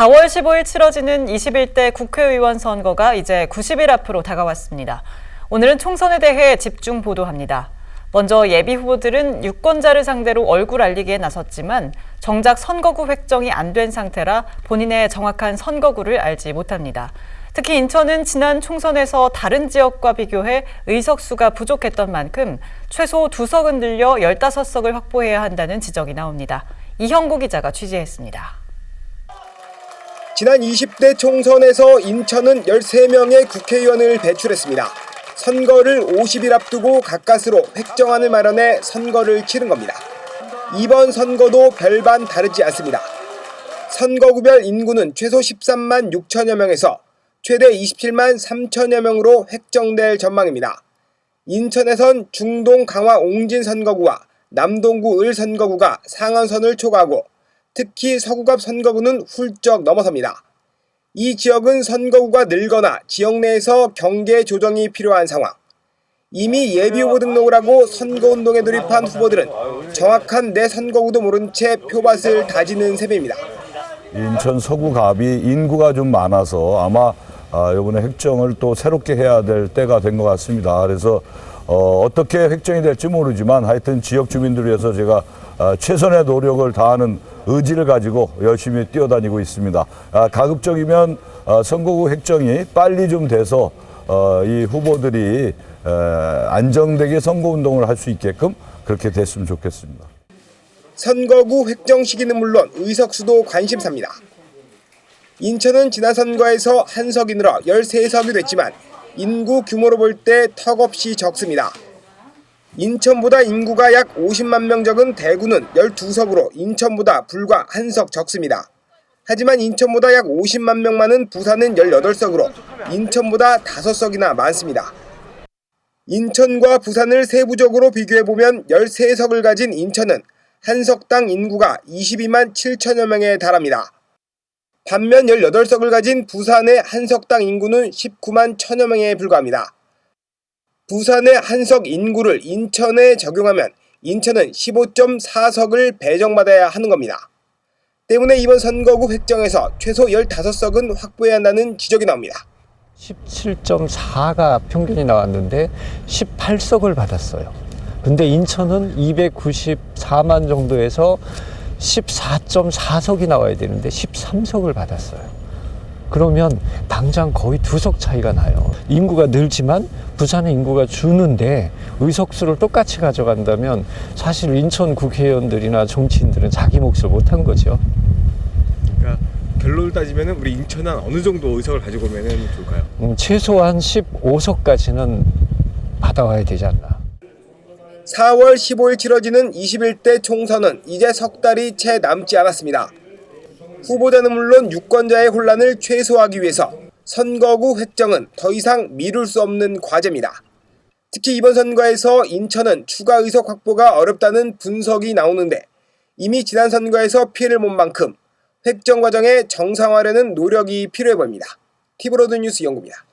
4월 15일 치러지는 21대 국회의원 선거가 이제 90일 앞으로 다가왔습니다. 오늘은 총선에 대해 집중 보도합니다. 먼저 예비 후보들은 유권자를 상대로 얼굴 알리기에 나섰지만 정작 선거구 획정이 안 된 상태라 본인의 정확한 선거구를 알지 못합니다. 특히 인천은 지난 총선에서 다른 지역과 비교해 의석수가 부족했던 만큼 최소 두 석은 늘려 15석을 확보해야 한다는 지적이 나옵니다. 이형구 기자가 취재했습니다. 지난 20대 총선에서 인천은 13명의 국회의원을 배출했습니다. 선거를 50일 앞두고 가까스로 획정안을 마련해 선거를 치른 겁니다. 이번 선거도 별반 다르지 않습니다. 선거구별 인구는 최소 13만 6천여 명에서 최대 27만 3천여 명으로 획정될 전망입니다. 인천에선 중동 강화 옹진 선거구와 남동구 을 선거구가 상한선을 초과하고 특히 서구갑 선거구는 훌쩍 넘어섭니다. 이 지역은 선거구가 늘거나 지역 내에서 경계 조정이 필요한 상황. 이미 예비 후보 등록을 하고 선거운동에 돌입한 후보들은 정확한 내 선거구도 모른 채 표밭을 다지는 셈입니다. 인천 서구갑이 인구가 좀 많아서 아마 아, 이번에 획정을 또 새롭게 해야 될 때가 된 것 같습니다. 그래서 어, 어떻게 획정이 될지 모르지만 하여튼 지역 주민들을 위해서 제가 아, 최선의 노력을 다하는 의지를 가지고 열심히 뛰어다니고 있습니다. 아, 가급적이면 아, 선거구 획정이 빨리 좀 돼서 어, 이 후보들이 에, 안정되게 선거운동을 할 수 있게끔 그렇게 됐으면 좋겠습니다. 선거구 획정 시기는 물론 의석수도 관심사입니다. 인천은 지난 선거에서 한 석이 늘어 13석이 됐지만 인구 규모로 볼 때 턱없이 적습니다. 인천보다 인구가 약 50만 명 적은 대구는 12석으로 인천보다 불과 한 석 적습니다. 하지만 인천보다 약 50만 명 많은 부산은 18석으로 인천보다 5석이나 많습니다. 인천과 부산을 세부적으로 비교해보면 13석을 가진 인천은 한 석당 인구가 22만 7천여 명에 달합니다. 반면 18석을 가진 부산의 한 석당 인구는 19만 천여 명에 불과합니다. 부산의 한석 인구를 인천에 적용하면 인천은 15.4석을 배정받아야 하는 겁니다. 때문에 이번 선거구 획정에서 최소 15석은 확보해야 한다는 지적이 나옵니다. 17.4가 평균이 나왔는데 18석을 받았어요. 근데 인천은 294만 정도에서 14.4석이 나와야 되는데 13석을 받았어요. 그러면 당장 거의 두 석 차이가 나요. 인구가 늘지만 부산의 인구가 주는데 의석수를 똑같이 가져간다면 사실 인천 국회의원들이나 정치인들은 자기 몫을 못한 거죠. 그러니까 결론을 따지면 우리 인천은 어느 정도 의석을 가지고 오면 좋을까요? 음, 최소한 15석까지는 받아와야 되지 않나. 4월 15일 치러지는 21대 총선은 이제 석 달이 채 남지 않았습니다. 후보자는 물론 유권자의 혼란을 최소화하기 위해서 선거구 획정은 더 이상 미룰 수 없는 과제입니다. 특히 이번 선거에서 인천은 추가 의석 확보가 어렵다는 분석이 나오는데 이미 지난 선거에서 피해를 본 만큼 획정 과정의 정상화라는 노력이 필요해 보입니다. 티브로드 뉴스 연구입니다.